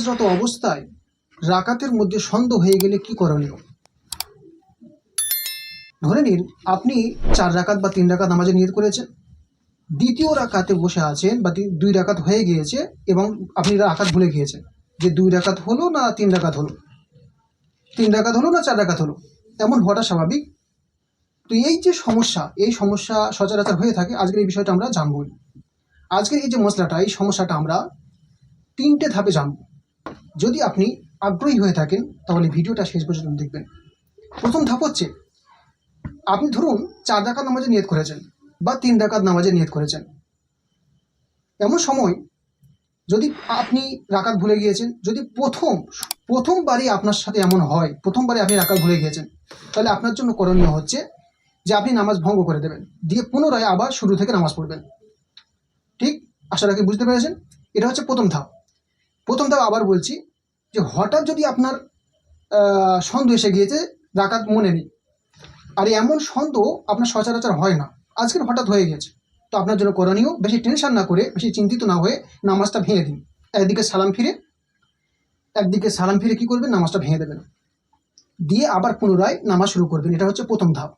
নামাজরত অবস্থায় রাকাতের মধ্যে সন্দেহ হয়ে গেলে কি করণীয়? ধরে নিন, আপনি চার রাকাত বা তিন রাকাত নামাজে নিয়ত করেছেন। দ্বিতীয় রাকাতে বসে আছেন বা দুই রাকাত হয়ে গিয়েছে এবং আপনি রাকাত ভুলে গিয়েছেন যে দুই রাকাত হলো না তিন রাকাত হলো? তিন রাকাত হলো না চার রাকাত হলো? এমন হওয়াটা স্বাভাবিক। তো এই যে সমস্যা, এই সমস্যা সচরাচর হয়ে থাকে, আজকের এই বিষয়টা আমরা জানবই। আজকের এই যে মশলাটা, এই সমস্যাটা আমরা তিনটে ধাপে জানব। যদি আপনি আগ্রহী হয়ে থাকেন, তাহলে ভিডিওটা শেষ পর্যন্ত দেখবেন। প্রথম ধাপ হচ্ছে, আপনি ধরুন চার ডাকাত নামাজে নিয়ত করেছেন বা তিন ডাকাত নামাজে নিয়ত করেছেন। এমন সময় যদি আপনি রাকাত ভুলে গিয়েছেন, যদি প্রথম, প্রথমবারই আপনার সাথে এমন হয় প্রথমবারে আপনি রাকাত ভুলে গিয়েছেন, তাহলে আপনার জন্য করণীয় হচ্ছে যে আপনি নামাজ ভঙ্গ করে দেবেন। দিয়ে পুনরায় আবার শুরু থেকে নামাজ পড়বেন। ঠিক? আশা রাখি বুঝতে পেরেছেন? এটা হচ্ছে প্রথম ধাপ। প্রথম ধাপ আবার বলছি যে হঠাৎ যদি আপনার সন্দেহ এসে গিয়েছে রাকাত মনে নেই। আর এমন সন্দেহ আপনার সচরাচর হয় না। আজকের হঠাৎ হয়ে গেছে। তো আপনার জন্য করণীয় বেশি টেনশন না করে, বেশি চিন্তিত না হয়ে নামাজটা ভেঙে দিন। একদিকে সালাম ফিরে, একদিকে সালাম ফিরে কি করবেন? নামাজটা ভেঙে দেবেন। দিয়ে আবার পুনরায় নামাজ শুরু করবেন। এটা হচ্ছে প্রথম ধাপ।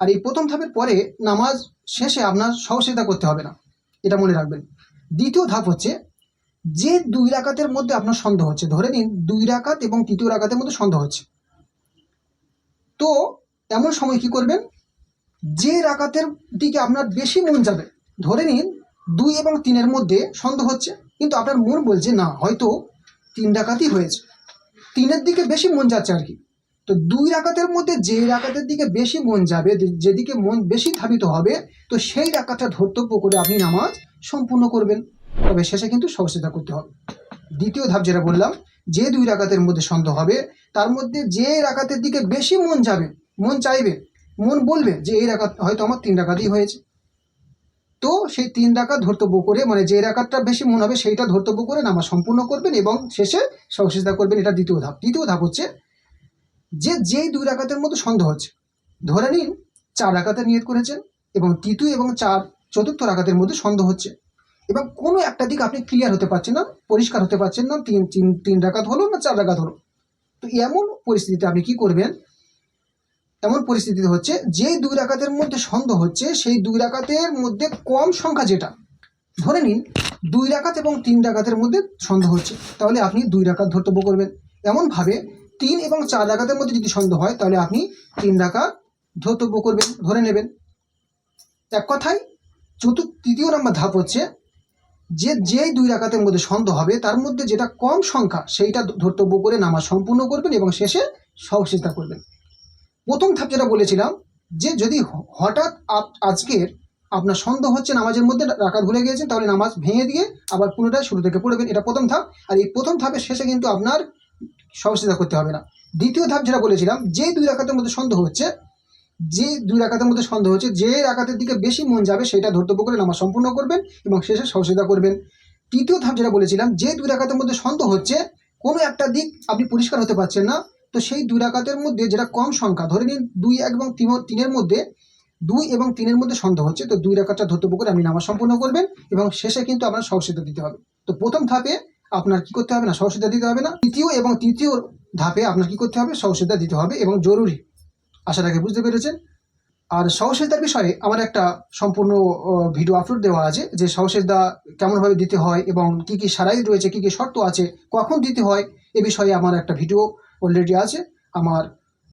আর এই প্রথম ধাপের পরে নামাজ শেষে আপনার সহসিতা করতে হবে না। এটা মনে রাখবেন। দ্বিতীয় ধাপ হচ্ছে যে দুই রাকাতের মধ্যে আপনার সন্দেহ হচ্ছে, ধরে নিন দুই রাকাত এবং তৃতীয় রাকাতের মধ্যে সন্দেহ হচ্ছে। তো এমন সময় কি করবেন? যে রাকাতের দিকে আপনার বেশি মন যাবে, ধরে নিন দুই এবং তিনের মধ্যে সন্দেহ হচ্ছে, কিন্তু আপনার মন বলছে, না, হয়তো তিন ডাকাতই হয়েছে। তিনের দিকে বেশি মন যাচ্ছে আর কি। তো দুই রাকাতের মধ্যে যে রাকাতের দিকে বেশি মন যাবে যেদিকে মন বেশি ধাবিত হবে, তো সেই রাকাতটা ধর্তব্য করে আপনি নামাজ সম্পূর্ণ করবেন। তবে শেষে কিন্তু সহসিতা করতে হবে। দ্বিতীয় ধাপ যেটা বললাম, যে দুই রাকাতের মধ্যে সন্দেহ হবে, তার মধ্যে যে রাকাতের দিকে বেশি মন যাবে, মন চাইবে, মন বলবে যে এই রাকাত হয়তো আমার তিন রাকাতই হয়েছে। তো সেই তিন রাকাত ধর্তব্য করে মানে যে রাকাতটা বেশি মন হবে সেইটা ধর্তব্য করে নামাজ সম্পূর্ণ করবেন এবং শেষে সহসিতা করবেন, এটা দ্বিতীয় ধাপ। তৃতীয় ধাপ হচ্ছে যে যেই দুই রাকাতের মধ্যে সন্দেহ হচ্ছে, ধরে নিন চার রাকাতের নিয়ত করেছেন এবং তৃতীয় এবং চার চতুর্থ রাকাতের মধ্যে সন্দেহ হচ্ছে। এবং কোনো একটা দিক আপনি ক্লিয়ার হতে পারছেন না, পরিষ্কার হতে পারছেন না, তিন তিন তিন রাকাত হলো না চার রাকাত হলো? তো এমন পরিস্থিতিতে আপনি কি করবেন? এমন পরিস্থিতিতে হচ্ছে, যে দুই রাকাতের মধ্যে সন্দেহ হচ্ছে, সেই দুই রাকাতের মধ্যে কম সংখ্যা যেটা, ধরে নিন দুই রাকাত এবং তিন রাকাতের মধ্যে সন্দেহ হচ্ছে, তাহলে আপনি দুই রাকাত ধর্তব্য করবেন। এমনভাবে তিন এবং চার রাকাতের মধ্যে যদি সন্দেহ হয়, তাহলে আপনি তিন রাকাত ধর্তব্য করবেন, ধরে নেবেন। এক কথায়, চতুর্থ, তৃতীয় নম্বর ধাপ হচ্ছে যে যেই দুই রাকাতের মধ্যে সন্দেহ হবে, তার মধ্যে যেটা কম সংখ্যা, সেইটা ধর্তব্য করে নামাজ সম্পূর্ণ করবেন এবং শেষে সহসিতা করবেন। প্রথম ধাপ যেটা বলেছিলাম, যে যদি হঠাৎ আজকের আপনার সন্দেহ হচ্ছে নামাজের মধ্যে রাকাত ভুলে গিয়েছেন, তাহলে নামাজ ভেঙে দিয়ে আবার পুনরায় শুরু থেকে পড়বেন। এটা প্রথম ধাপ। আর এই প্রথম ধাপের শেষে কিন্তু আপনার সহসিতা করতে হবে না। দ্বিতীয় ধাপ যেটা বলেছিলাম, যে দুই রাকাতের মধ্যে সন্দেহ হচ্ছে যে দুই রাকাতের মধ্যে সন্দেহ হচ্ছে, যে রাকাতের দিকে বেশি মন যাবে সেটা ধর্তব্য করে নামাজ সম্পূর্ণ করবেন এবং শেষে সহসিতা করবেন। তৃতীয় ধাপ যেটা বলেছিলাম, যে দুই রাকাতের মধ্যে সন্দেহ হচ্ছে, কোনো একটা দিক আপনি পরিষ্কার হতে পারছেন না, তো সেই দুই রাকাতের মধ্যে যেটা কম সংখ্যা, ধরে নিন দুই, এক এবং তিন, তিনের মধ্যে দুই এবং তিনের মধ্যে সন্দেহ হচ্ছে, তো দুই রাকাতটা ধর্তব্য করে আপনি নামাজ সম্পূর্ণ করবেন এবং শেষে কিন্তু আপনার সহসিদ্ধা দিতে হবে। তো প্রথম ধাপে আপনার কি করতে হবে না সহসিদ্ধা দিতে হবে না, তৃতীয় এবং তৃতীয় ধাপে আপনার কি করতে হবে সহসিদ্ধা দিতে হবে এবং জরুরি। আশা রাখি বুঝতে পেরেছেন। আর সহসেজদার বিষয়ে আমার একটা সম্পূর্ণ ভিডিও আপলোড দেওয়া আছে যে সহসেজদা কেমনভাবে দিতে হয় এবং কি কি সারাই রয়েছে, কি কি শর্ত আছে, কখন দিতে হয়, এ বিষয়ে আমার একটা ভিডিও অলরেডি আছে। আমার